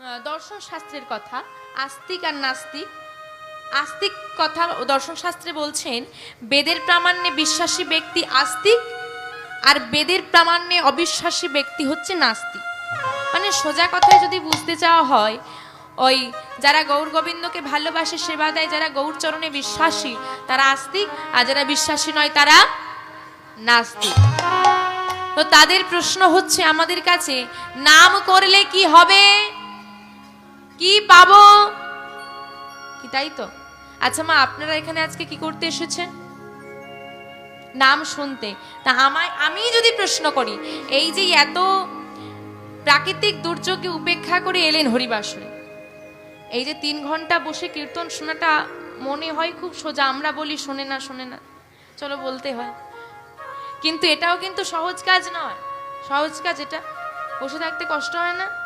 দর্শন শাস্ত্রের কথা, আস্তিক আর নাস্তিক। আস্তিক কথা দর্শন শাস্ত্রে বলছেন, বেদের প্রামাণ্যে বিশ্বাসী ব্যক্তি আস্তিক আর বেদের প্রামাণ্যে অবিশ্বাসী ব্যক্তি হচ্ছে নাস্তিক। মানে সোজা কথায় যদি বুঝতে চাওয়া হয়, ওই যারা গৌর গোবিন্দকে ভালোবাসে, সেবা দেয়, যারা গৌর চরণে বিশ্বাসী, তারা আস্তিক আর যারা বিশ্বাসী নয়, তারা নাস্তিক। তো তাদের প্রশ্ন হচ্ছে আমাদের কাছে, নাম করলে কি হবে? কি পাবো? কি তাই তো? আচ্ছা মা, আপনারা এখানে আজকে কি করতে এসেছেন? নাম শুনতে। তা আমায়, আমি যদি প্রশ্ন করি, এই যে এত প্রাকৃতিক দুর্যোগকে উপেক্ষা করে এলেন হরিবাসরে, এই যে তিন ঘণ্টা বসে কীর্তন শোনাটা মনে হয় খুব সোজা, আমরা বলি শোনে না শোনে না। চলো বলতে হয়। কিন্তু এটাও কিন্তু সহজ কাজ নয়। সহজ কাজ এটা। বসে থাকতে কষ্ট হয় না?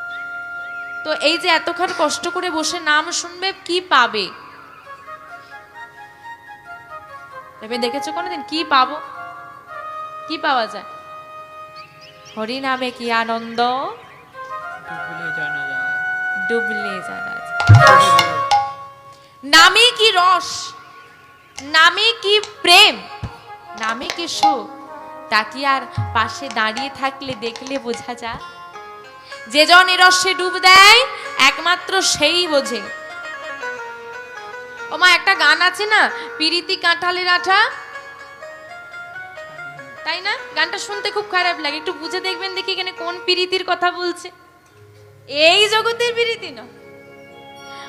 তো এই যে এতক্ষণ কষ্ট করে বসে নাম শুনবে কি পাবে? ভেবে দেখেছ কোনোদিন? কি পাবো? কি পাওয়া যায়? হরি নামে কি আনন্দ? ডুবলে জানা। নামে কি রস? নামে কি প্রেম? নামে কি সুখ? তা কি আর পাশে দাঁড়িয়ে থাকলে দেখলে বোঝা যায় যে জন এ রসে ডুব দেয়, একমাত্র সেই বোঝে। ও মা, একটা গান আছে না? পিরিতি কাঁঠালের আঠা? তাই না? গানটা শুনতে খুব খারাপ লাগে। একটু বুঝে দেখবেন দেখি এখানে কোন পিরিতির কথা বলছে। এই জগতের পিরিতি না।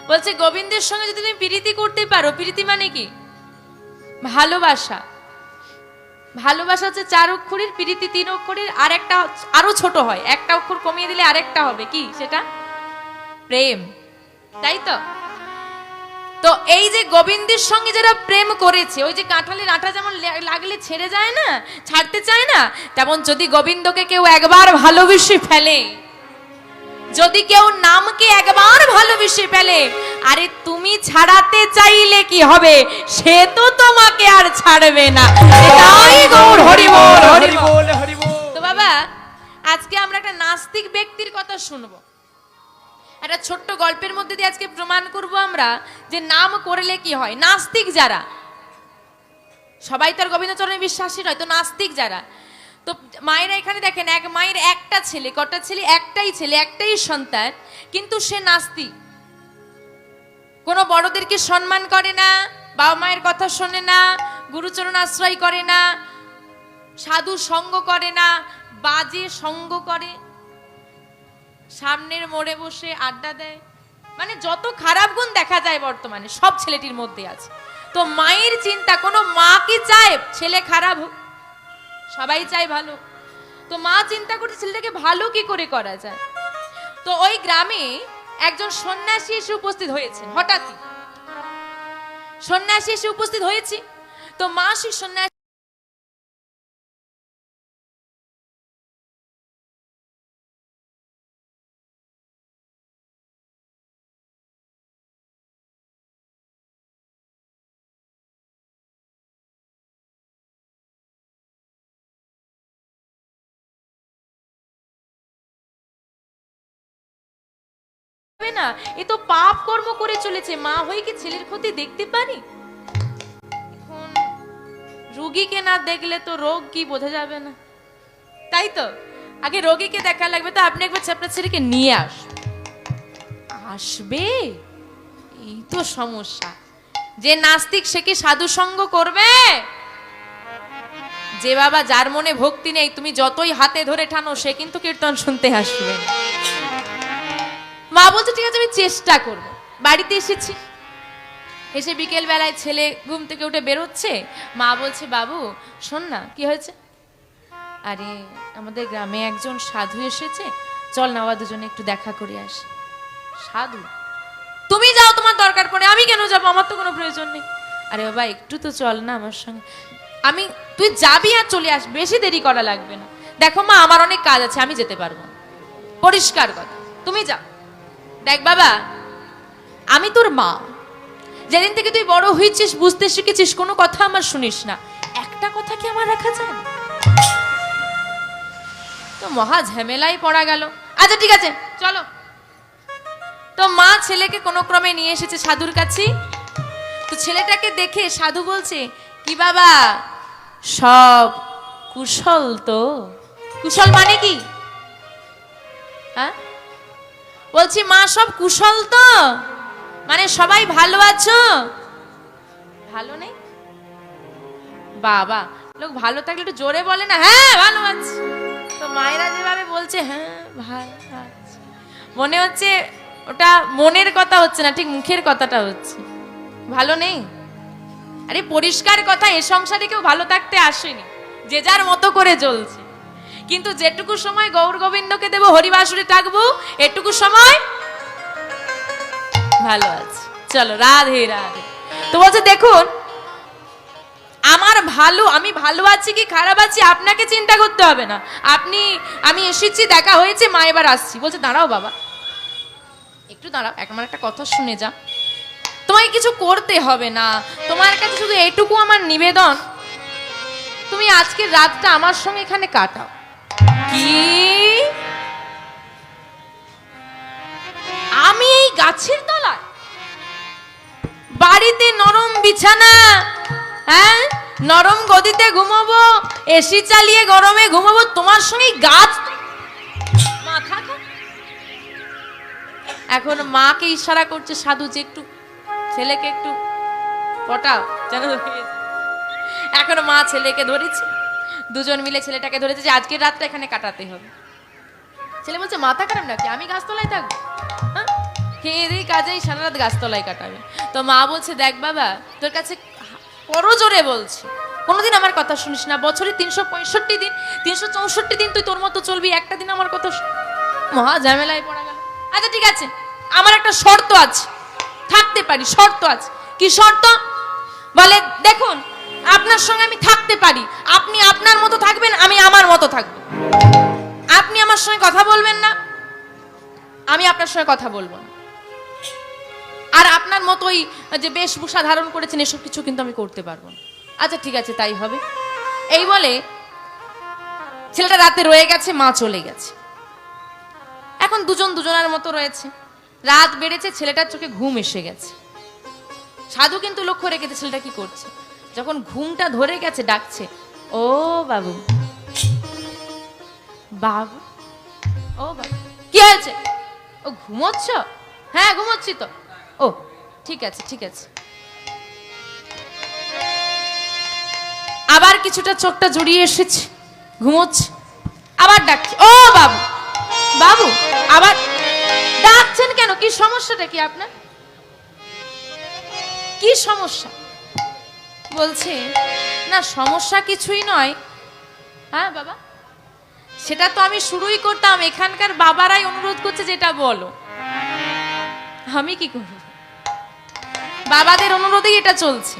বলছে, গোবিন্দের সঙ্গে যদি তুমি প্রীতি করতে পারো, প্রীতি মানে কি? ভালোবাসা। ভালোবাসা হচ্ছে চার অক্ষরের, প্রীতি তিন অক্ষরের আর একটা আরও ছোট হয়। একটা অক্ষর কমিয়ে দিলে আরেকটা হবে। কি সেটা? প্রেম। তাই তো? তো এই যে গোবিন্দের সঙ্গে যারা প্রেম করেছে, ওই যে কাঁঠালের আটা যেমন লাগলে ছেড়ে যায় না, ছাড়তে চায় না, তেমন যদি গোবিন্দকে কেউ একবার ভালোবেসে ফেলে যদি কেউ নামকে একবার ভালোবেসে ফেলে আরে তুমি ছাড়াতে চাইলে কি হবে? সে তো তোমাকে আর ছাড়বে না। এটাই গৌর হরি বল হরি হরি বল। বল হরি বল। তো বাবা আজকে আমরা একটা নাস্তিক ব্যক্তির কথা শুনব। একটা ছোট্ট গল্পের মধ্যে দিয়ে আজকে প্রমাণ করব আমরা যে নাম করলে কি হয়। নাস্তিক যারা সবাই তো আর গোবিন্দচরণে বিশ্বাসী নয় তো নাস্তিক যারা তো মায়েরা এখানে দেখেন, এক মায়ের একটা ছেলে, কটা ছেলে? একটাই ছেলে, একটাই সন্তান, কিন্তু সে নাস্তিক। কোনো বড়দেরকে সম্মান করে না, বাবা মায়ের কথা শোনে না, গুরুচরণ আশ্রয় করে না, সাধু সঙ্গ করে না, বাজে সঙ্গ করে, সামনের মোড়ে বসে আড্ডা দেয়। মানে যত খারাপ গুণ দেখা যায় বর্তমানে, সব ছেলেটির মধ্যে আছে। তো মায়ের চিন্তা, কোনো মা কি চায়? ছেলে খারাপ হোক। সবাই চাই ভালো। তো মা চিন্তা করছে, ছেলেটাকে ভালো কি করে করা যায়? তো ওই গ্রামে একজন সন্ন্যাসী এসে উপস্থিত হয়েছে হঠাৎই। সন্ন্যাসী এসে উপস্থিত হয়েছি। তো মা সেই সন্ন্যাসী হবে না। এ তো পাপ কর্ম করে চলেছে। মা হয়ে কি ছেলের ক্ষতি দেখতে পারি? এখন রুগীকে না দেখলে তো রোগ কি বোঝা যাবে না। তাই তো, আগে রোগীকে দেখা লাগবে, তো আপনি একবার আপনার ছেলেকে নিয়ে আস। আসবে? এই তো সমস্যা। যে নাস্তিক, সে কি সাধু সঙ্গ করবে? যে বাবা, যার মনে ভক্তি নেই, তুমি যতই হাতে ধরে টানো সে কিন্তু কীর্তন শুনতে আসবে। বলছে, ঠিক আছে, আমি চেষ্টা করব। বাড়িতে এসেছি। এসে বিকেল বেলায় ছেলে ঘুম থেকে উঠে বেরোচ্ছে মা বলছে, বাবু, শোন না, কি হয়েছে? আরে, আমাদের গ্রামে একজন সাধু এসেছে। চল না বাবা দুজনে একটু দেখা করে আসি। সাধু? তুমি যাও, তোমার দরকার পড়ে। আমি কেন যাব? আমার তো কোনো প্রয়োজন নেই। আরে বাবা, একটু তো চল না আমার সঙ্গে। আমি, তুই যাবি আর চলে আস, বেশি দেরি করা লাগবে না। দেখো মা, আমার অনেক কাজ আছে, আমি যেতে পারব পরিষ্কার কথা। তুমি যাও। দেখ বাবা, আমি তোর মা। যেদিন থেকে তুই বড় হয়েছিস, বুঝতে শিখেছিস, কোনো কথা আমার শুনিস না। একটা কথা কি আমার রাখা যায়? তো মহা ঝামেলায় পড়া গেল। আচ্ছা ঠিক আছে, চলো। তো মা ছেলেকে কোনো ক্রমে নিয়ে এসেছে সাধুর কাছে। তো ছেলেটাকে দেখে সাধু বলছে, কি বাবা, সব কুশল তো? কুশল মানে কি? হ্যাঁ? বলছি, মা, সব কুশল তো? মানে সবাই ভালো আছো? ভালো নেই। বাবা, লোক ভালো থাকলে একটু জোরে বলে না? হ্যাঁ ভালো আছি। তো মায়েরা যেভাবে বলছে হ্যাঁ ভালো আছি। মনে হচ্ছে ওটা মনের কথা হচ্ছে না, ঠিক মুখের কথাটা হচ্ছে। ভালো নেই? আরে, পরিষ্কার কথা, এ সংসারে কেউ ভালো থাকতে আসেনি। যে যার মতো করে চলছে কিন্তু যেটুকু সময় গৌর গোবিন্দকে দেব, হরিবাসুরে থাকব, এটুকু সময় ভালো আছে। চলো, রাধে রাধে। তো বলছে, দেখুন, আমার ভালো, আমি ভালো আছি কি খারাপ আছি আপনাকে চিন্তা করতে হবে না। আপনি, আমি এসেছি, দেখা হয়েছে, মা এবার আসছি। বলছে, দাঁড়াও বাবা। একটু দাঁড়াও আমার একটা কথা শুনে যা তোমায় কিছু করতে হবে না। তোমার কাছে শুধু এটুকু আমার নিবেদন। তুমি আজকের রাতটা আমার সঙ্গে এখানে কাটাও। কি? আমি এই গাছের তলায়? বাড়িতে নরম বিছানা হ্যাঁ? নরম গদিতে ঘুমাবো এসি চালিয়ে গরমে ঘুমাবো, তোমার সঙ্গে গাছ এখন মাকে ইশারা করছে, সাধু যে একটু, ছেলেকে একটু পটাও, যেন এখন মা ছেলেকে ধরেছে। দুজন মিলে ছেলেটাকে ধরেছে যে আজকের রাতটা এখানে কাটাতে হবে। ছেলে বলছে, মাথা খারাপ নাকি? আমি গাছতলায় থাকব? হ্যাঁ? খেয়ে দিয়ে কাজেই সারা রাত গাছতলায় কাটাবে। তো মা বলছে, দেখ বাবা, তোর কাছে বড় জোরে বলছি, কোনোদিন আমার কথা শুনিস না। বছরে তিনশো পঁয়ষট্টি দিন, তিনশো চৌষট্টি দিন তুই তোর মতো চলবি, একটা দিন আমার কথা মহা ঝামেলায় পড়া গেল। আচ্ছা ঠিক আছে, আমার একটা শর্ত আছে। থাকতে পারি, শর্ত আছে। কি শর্ত? বলে, দেখুন আপনার সঙ্গে আমি থাকতে পারি। আপনি আপনার মতো থাকবেন, আমি আমার মতো থাকব। আপনি আমার সঙ্গে কথা বলবেন না, আমি আপনার সঙ্গে কথা বলব না। আর আপনার মতোই যে বেশভূষা ধারণ করেছেন, এসব কিছু কিন্তু আমি করতে পারব না। আচ্ছা ঠিক আছে, তাই হবে। এই বলে ছেলেটা রাতে রয়ে গেছে, মা চলে গেছে। এখন দুজন দুজনের মতো রয়েছে। রাত বেড়েছে, ছেলেটার চোখে ঘুম এসে গেছে। সাধু কিন্তু লক্ষ্য রেখেছে ছেলেটা কি করছে। যখন ঘুমটা ধরে গেছে, ডাকছে, ও বাবু। বাবু? ও বাবু। কি হয়েছে? ও ঘুমোচ্ছ? হ্যাঁ ঘুমোচ্ছি তো। ও, ঠিক আছে ঠিক আছে। আবার কিছুটা চোখটা জড়িয়ে এসেছে, ঘুমোচ্ছে, আবার ডাকছে, ও বাবু বাবু, আবার ডাকছেন কেন? কি সমস্যাটা কি আপনার? কি সমস্যা? বলছে, না, সমস্যা কিছুই নয়। হ্যাঁ বাবা? সেটা তো আমি শুরুই করতাম, এখানকার বাবারাই অনুরোধ করছে যেটা বলো। আমি কি করব? বাবাদের অনুরোধেই এটা চলছে।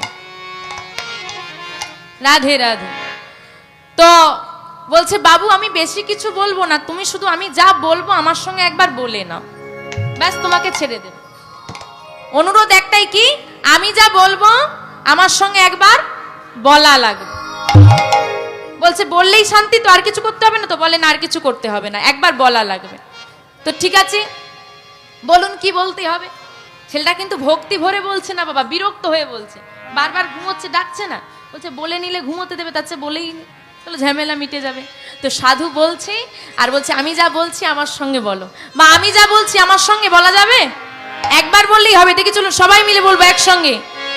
রাধে রাধে। তো বলছে, বাবু, আমি বেশি কিছু বলব না, তুমি শুধু আমি যা বলব আমার সঙ্গে একবার বলে নাও। ব্যাস, তোমাকে ছেড়ে দেব। অনুরোধ একটাই কি? আমি যা বলব আমার সঙ্গে একবার বলা লাগবে। বলছে, বললেই শান্তি তো, আর কিছু করতে হবে না তো? বলে, না, আর কিছু করতে হবে না, একবার বলা লাগবে। তো ঠিক আছে, বলুন কি বলতে হবে? ছেলেটা কিন্তু ভক্তি ভরে বলছে না বাবা, বিরক্ত হয়ে বলছে। বারবার ঘুমোচ্ছে, ডাকছে না। বলছে, বলে নিলে ঘুমোতে দেবে, তার চেয়ে বলেই। চলো ঝামেলা মিটে যাবে। তো সাধু বলছে, আর বলছে, আমি যা বলছি আমার সঙ্গে বলো। বা আমি যা বলছি আমার সঙ্গে বলা যাবে? একবার বললেই হবে। দেখি, চলুন, সবাই মিলে বলব একসঙ্গে।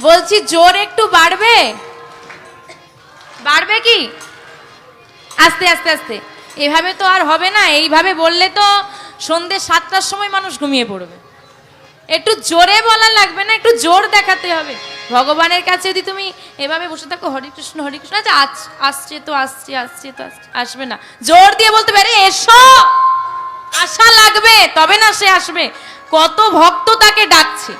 বলছি জোর একটু বাড়বে? বাড়বে কি? আস্তে আস্তে আস্তে। এভাবে তো আর হবে না, এইভাবে বললে তো সন্ধ্যে সাতটার সময় মানুষ ঘুমিয়ে পড়বে। একটু জোরে বলা লাগবে না, একটু জোর দেখাতে হবে। ভগবানের কাছে যদি তুমি এভাবে বসে থাকো, হরে কৃষ্ণ হরে কৃষ্ণ আচ্ছা আসছে তো, আসছে আসছে তো আসবে না। জোর দিয়ে বলতে পারে, এসো, আশা লাগবে, তবে না সে আসবে। কত ভক্ত তাকে ডাকছে।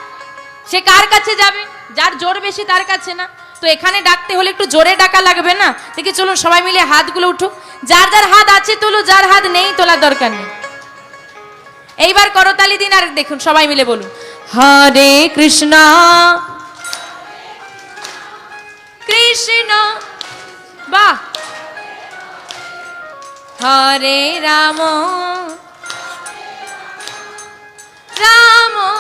সে কার কাছে যাবে? যার জোর বেশি তার কাছে না। তো এখানে ডাকতে হলে একটু জোরে ডাকা লাগবে না? দেখি চলুন সবাই মিলে হাতগুলো উঠুক। যার যার হাত আছে তুলো যার হাত নেই তোলার দরকার নেই। এইবার করতালি দিন আর দেখুন, সবাই মিলে বলুন, হরে কৃষ্ণ। কৃষ্ণ, বাহ! হরে রাম। রাম।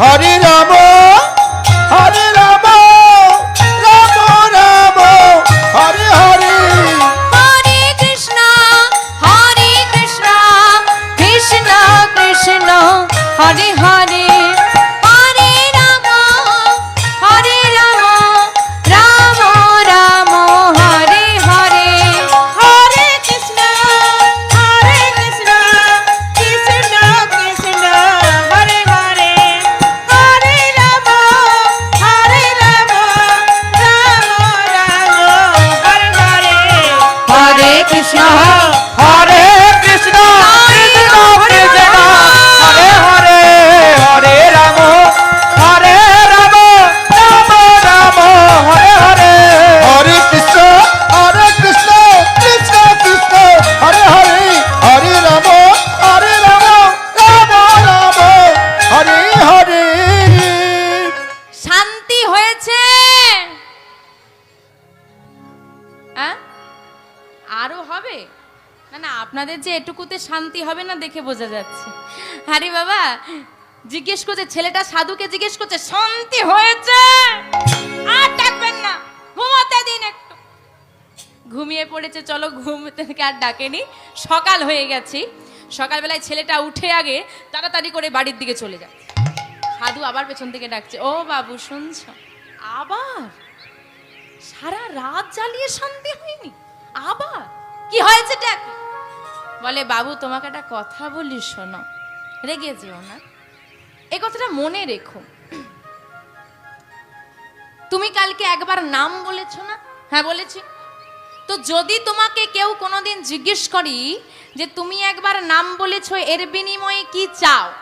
হরে শান্তি হবে না দেখে বোঝা যাচ্ছে। আরে বাবা, জিজ্ঞেস করছে, ছেলেটা সাধুকে জিজ্ঞেস করছে, শান্তি হয়েছে? আর ডাকবেন না, ঘুমাতে দিন একটু। ঘুমিয়ে পড়েছে, চলো ঘুম থেকে আর ডাকেনি। সকাল হয়ে গেছি। সকালবেলায় ছেলেটা উঠে আগে তাড়াতাড়ি করে বাড়ির দিকে চলে যায়। সাধু আবার পেছন থেকে ডাকছে, ও বাবু, শুনছ? আবার? সারা রাত জ্বালিয়ে শান্তি হয়নি? আবার? কি হয়েছে ডাক বলে, বাবু, তোমাকে একটা কথা বলি, শোনো। রেগে যেও না। এই কথাটা মনে রেখো। তুমি কালকে একবার নাম বলেছ না? হ্যাঁ বলেছি। তো যদি তোমাকে কেউ কোনোদিন জিজ্ঞেস করি যে, তুমি একবার নাম বলেছ, এর বিনিময়ে কি চাও?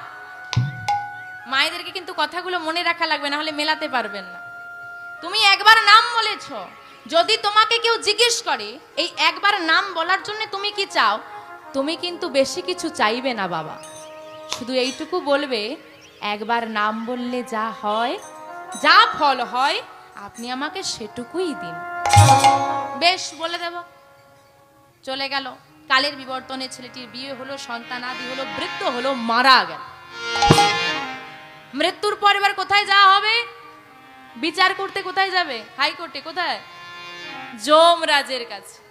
মায়েদেরকে কিন্তু কথাগুলো মনে রাখা লাগবে, না হলে মেলাতে পারবেন না। তুমি একবার নাম বলেছ। যদি তোমাকে কেউ জিজ্ঞেস করে, এই একবার নাম বলার জন্য তুমি কি চাও? তুমি কিন্তু বেশি কিছু চাইবে না, বাবা। শুধু এইটুকু বলবে, একবার নাম বললে যা হয়, যা ফল হয়, আপনি আমাকে সেটুকুই দিন। বেশ, বলে দেব। চলে গেল। কালের বিবর্তনে ছেলেটির বিয়ে হলো সন্তান আদি হলো, বৃদ্ধ হলো, মারা গেল। মৃত্যুর পর এবার কোথায় যাওয়া হবে? বিচার করতে কোথায় যাবে? হাইকোর্টে কোথায়? যমরাজের কাছে।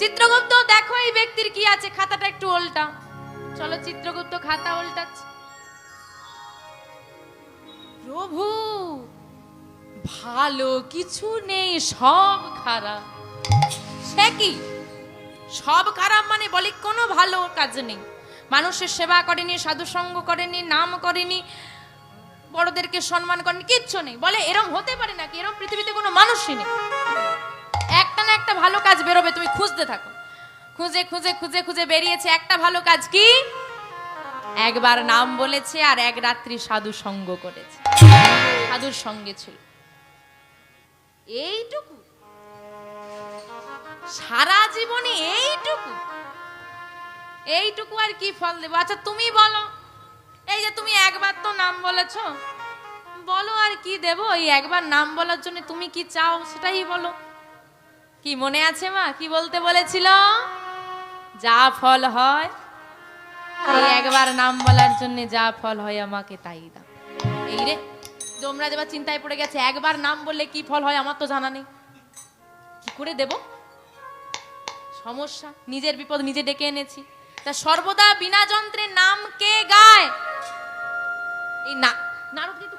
চিত্রগুপ্ত, দেখো এই ব্যক্তির কি আছে, খাতাটা একটু উল্টা চলো চিত্রগুপ্ত, খাতা উল্টাচ্ছে প্রভু, ভালো কিছু নেই, সব খারাপ। সে কি? সব খারাপ মানে বলি, কোনো ভালো কাজ নেই। মানুষের সেবা করেনি, সাধুসঙ্গ করেনি, নাম করেনি, বড়দেরকে সম্মান করেনি, কিচ্ছু নেই। বলে এরম হতে পারে নাকি? এরম পৃথিবীতে কোনো মানুষই নেই। একটা ভালো কাজ বেরোবে, তুমি খুঁজতে থাকো। খুঁজে খুঁজে খুঁজে খুঁজে বেরিয়েছে একটা ভালো কাজ কি? একবার নাম বলেছে আর এক রাত্রি সাধু সঙ্গ করেছে। সাধুর সঙ্গে ছিল। এইটুকু। সারা জীবনে এইটুকু। এইটুকু আর কি ফল দেবো? আচ্ছা তুমি বলো। এই যে তুমি একবার তো নাম বলেছ, বলো আর কি দেবো? এই একবার নাম বলার জন্য তুমি কি চাও সেটাই বলো। কি মনে আছে মা? কি বলতে বলেছিল? যা ফল হয় একবার নাম বলার জন্য যা ফল হয় আমাকে তাই দাও। এই রে, তোমরা যেবার চিন্তায় পড়ে গেছে, একবার নাম বললে কি ফল হয় আমার তো জানা নেই। কি করে দেব? সমস্যা, নিজের বিপদ নিজে ডেকে এনেছি। তা সর্বদা বিনা যন্ত্রের নাম কে গায়? এই না, নারদ কিন্তু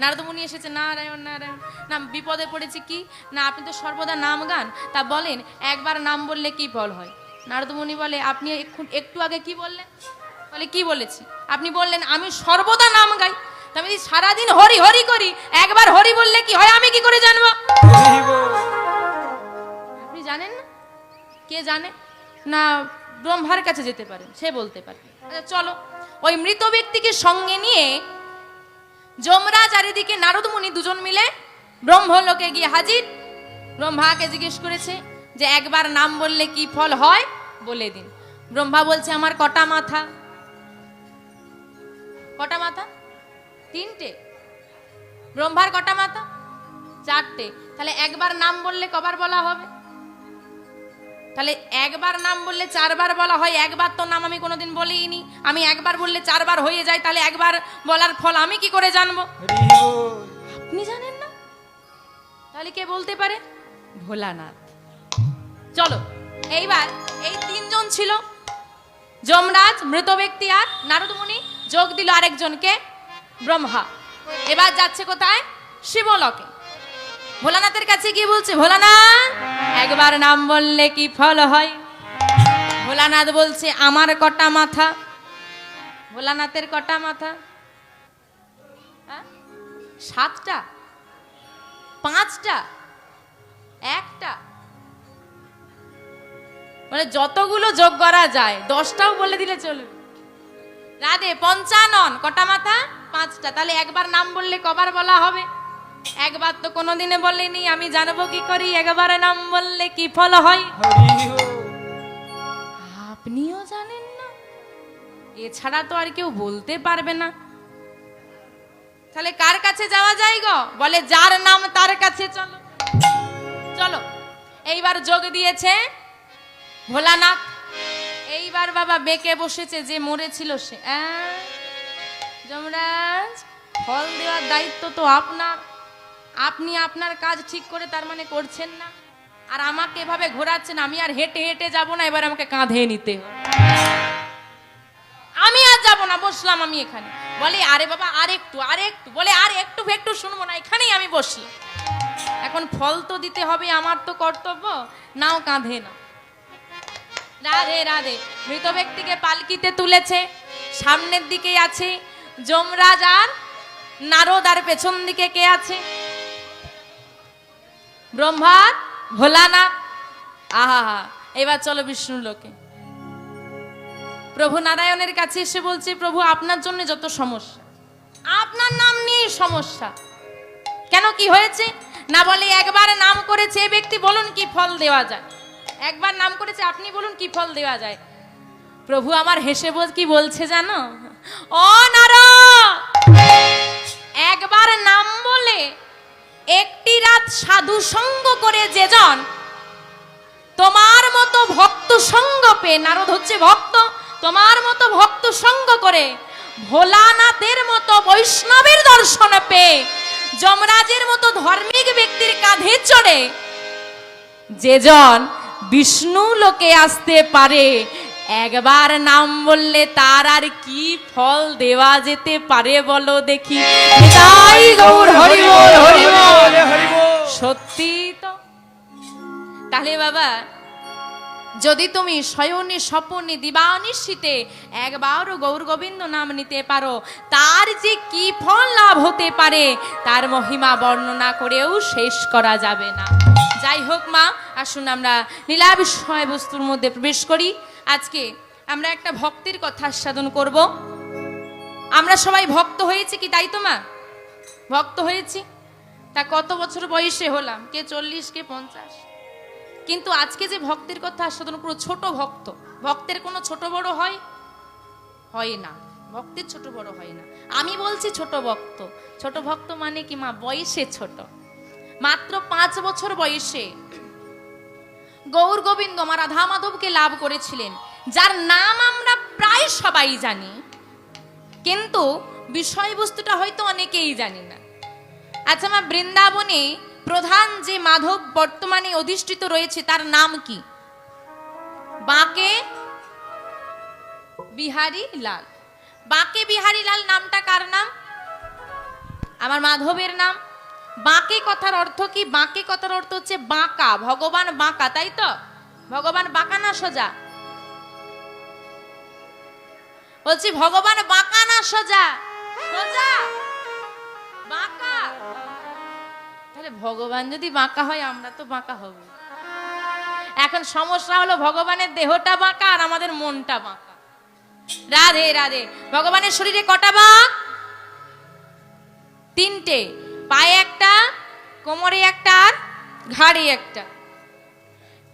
দাও। নারদ মুনি এসেছে, নারায়ণ নারায়ণ। না, বিপদে পড়েছে কি? না, আপনি তো সর্বদা নাম গান। তা বলেন, একবার নাম বললে কি ফল হয়? নারদ মুনি বলে, আপনি একটু- আগে কি বললেন? বলে, কি বলেছি? আপনি বললেন, আমি সর্বদা নাম গাই। আমি সারাদিন হরি হরি করি, একবার হরি বললে কি হয়? আমি কি করে জানব? আপনি জানেন না? কে জানে? না, ব্রহ্মার কাছে যেতে পারেন, সে বলতে পারে। আচ্ছা চলো। ওই মৃত ব্যক্তিকে সঙ্গে নিয়ে যমরাজ আর এদিকে নারদ মুনি দুজন মিলে ব্রহ্মলোকে গিয়ে হাজির। ব্রহ্মাকে জিজ্ঞেস করেছে যে একবার নাম বললে কি ফল হয়? বলে দিন। ব্রহ্মা বলছে, আমার কটা মাথা? কটা মাথা? তিনটে। ব্রহ্মার কটা মাথা? চারটে। তাহলে একবার নাম বললে কবার বলা হবে? তাহলে একবার নাম বললে চারবার বলা হয়, একবার তো নাম আমি কোনোদিন বলিনি। আমি একবার বললে চারবার হয়ে যায়, তাহলে একবার বলার ফল আমি কি করে জানব? আপনি জানেন না? তাহলে কে বলতে পারে? ভোলানাথ। চলো, এইবার এই তিনজন ছিল। যমরাজ, মৃত ব্যক্তি আর নারদমণি যোগ দিল আরেকজনকে, ব্রহ্মা। এবার যাচ্ছে কোথায়? শিবলকে। ভোলানাথের কাছে গিয়ে বলছে, ভোলানাথ, একবার নাম বললে কি ফল হয়? ভোলানাথ বলছে, আমার কটা মাথা? ভোলানাথের কটা মাথা? হ্যাঁ? সাতটা? পাঁচটা? একটা? মানে যতগুলো যোগ করা যায়, দশটাও বলে দিলে চলবে। রাধে, পঞ্চানন, কটা মাথা? পাঁচটা। তাহলে একবার নাম বললে কবার বলা হবে? একবার তো কোনোদিনে বলেনি, আমি জানব কি করি, একবারে নাম বললে কি ফল হয়? আপনিও জানেন না। এছাড়া তো আর কেউ বলতে পারবে না। তাহলে কার কাছে যাওয়া যায় গো? বলে, যার নাম তার কাছে চলো। চলো, এইবার যোগ দিয়েছে ভোলানাথ। এইবার বাবা বেঁকে বসেছে, যে মরেছিল সে। যমরাজ, ফল দেওয়ার দায়িত্ব তো আপনার। আপনি আপনার কাজ ঠিক করে তার মানে করছেন না। আর আমাকে এভাবে ঘোরাচ্ছেন, আমি আর হেঁটে হেঁটে যাব না, এবার আমাকে কাঁধে নিতে আমি আর যাব না, বসলাম আমি এখানে। বলে, আরে বাবা আর একটু আর একটু বলে, আর একটু একটু শুনব না, এখানেই আমি বসি এখন ফল তো দিতে হবে, আমার তো কর্তব্য, নাও কাঁধে না রাধে রাধে। মৃত ব্যক্তিকে পালকিতে তুলেছে, সামনের দিকে আছে যমরাজ আর নারদ, আর পেছন দিকে কে আছে? ব্রহ্মা, ভোলানাথ। আহা হা এবার চলো বিষ্ণু লোকে। প্রভু নারায়ণের কাছে এসে বলছে, প্রভু, আপনার জন্য যত সমস্যা, আপনার নাম নিয়ে সমস্যা। কেন কি হয়েছে? না বলে একবার নাম করেছে ব্যক্তি, বলুন কি ফল দেওয়া যায়। একবার নাম করেছে, আপনি বলুন কি ফল দেওয়া যায়। প্রভু আমার হেসে বল, কি বলছে জানো? ও নার একবার নাম বলে একটি রাত সাধু সঙ্গ করে যেজন তোমার মতো ভক্ত সঙ্গ পেয়ে, নারদ হচ্ছে ভক্ত, তোমার মতো ভক্ত সঙ্গ করে ভোলানাথের মতো বৈষ্ণবের দর্শন পেয়ে, যমরাজের মতো ধর্মিক ব্যক্তির কাঁধে চড়ে যেজন বিষ্ণু লোকে আসতে পারে একবার নাম বললে তার আর কি ফল দেওয়া যেতে পারে বলো দেখি। সত্যি তো? তাহলে বাবা, যদি তুমি শয়নে স্বপনে দিবানিশীতে একবারও গৌর গোবিন্দ নাম নিতে পারো, তার যে কি ফল লাভ হতে পারে, তার মহিমা বর্ণনা করেও শেষ করা যাবে না। যাই হোক মা, আসুন আমরা লীলা বিষয় বস্তুর মধ্যে প্রবেশ করি। আজকে আমরা একটা ভক্তির কথা আস্বাদন করব। আমরা সবাই ভক্ত হয়েছি কি, তাই তো মা? ভক্ত হয়েছি? তা কত বছর বয়সে হলাম? কে চল্লিশ, কে পঞ্চাশ? কিন্তু আজকে যে ভক্তের কথা আস্বাদন করো ছোট ভক্ত। ভক্তের কোনো ছোট বড় হয়? হয় না। ভক্তের ছোট বড় হয় না। আমি বলছি ছোট ভক্ত। ছোট ভক্ত মানে কি মা? বয়সে ছোট। মাত্র পাঁচ বছর বয়সে গৌর গোবিন্দ আমার রাধা মাধবকে লাভ করেছিলেন। যার নাম আমরা প্রায় সবাই জানি। কিন্তু বিষয়বস্তুটা হয়তো অনেকেই জানি না। আচ্ছা মা বৃন্দাবনে প্রধান যে মাধব বর্তমানে অধিষ্ঠিত রয়েছে, তার নাম কি? বাঁকে বিহারী লাল। বাঁকে বিহারী লাল নামটা কার নাম? আমার মাধবের নাম। বাঁকে কথার অর্থ কি? বাঁকে কথার অর্থ হচ্ছে বাঁকা। ভগবান বাঁকা, তাই তো? ভগবান বাঁকা না সোজা? বলছি, ভগবান বাঁকা না সোজা? সোজা? বাঁকা? তাহলে ভগবান যদি বাঁকা হয়, আমরা তো বাঁকা হব। এখন সমস্যা হলো, ভগবানের দেহটা বাঁকা আর আমাদের মনটা বাঁকা। রাধে রাধে। ভগবানের শরীরে কটা বাঁক? তিনটে। পায়ে একটা কোমরে একটা আর ঘাড়ে একটা।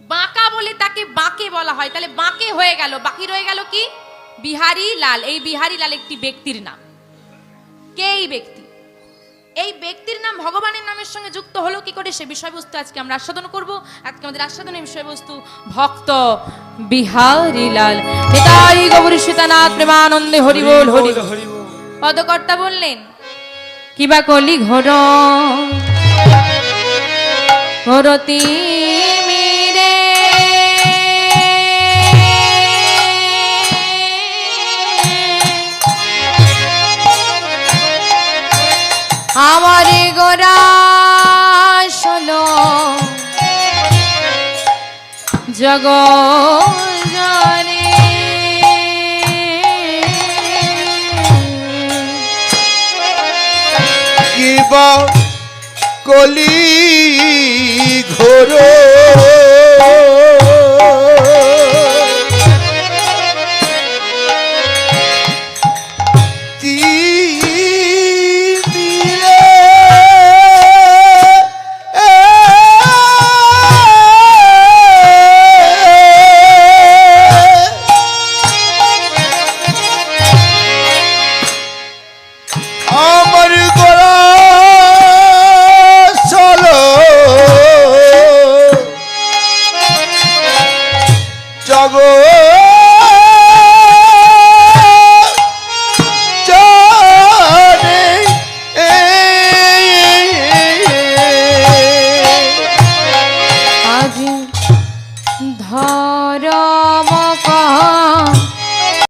বাঁকা বলে তাকে বাঁকে বলা হয়। তাহলে বাঁকে হয়ে গেল। বাকি রয়ে গেল কি? বিহারী লাল। এই বিহারী লাল একটি ব্যক্তির নাম। কে এই ব্যক্তি? এই ব্যক্তির নাম ভগবানের নামের সঙ্গে যুক্ত হলো কি করে সে বিষয়বস্তু আজকে আমরা আস্বাদন করব। আজকে আমাদের আস্বাদনের বিষয়বস্তু ভক্ত বিহারী লাল। নিতাই গৌরী সীতানাথ প্রেমানন্দে হরি। বল হরি পদকর্তা বললেন কিবা কলি ঘোর ঘোরতি মিরে আমার গোরা শোনো কলি ঘোর।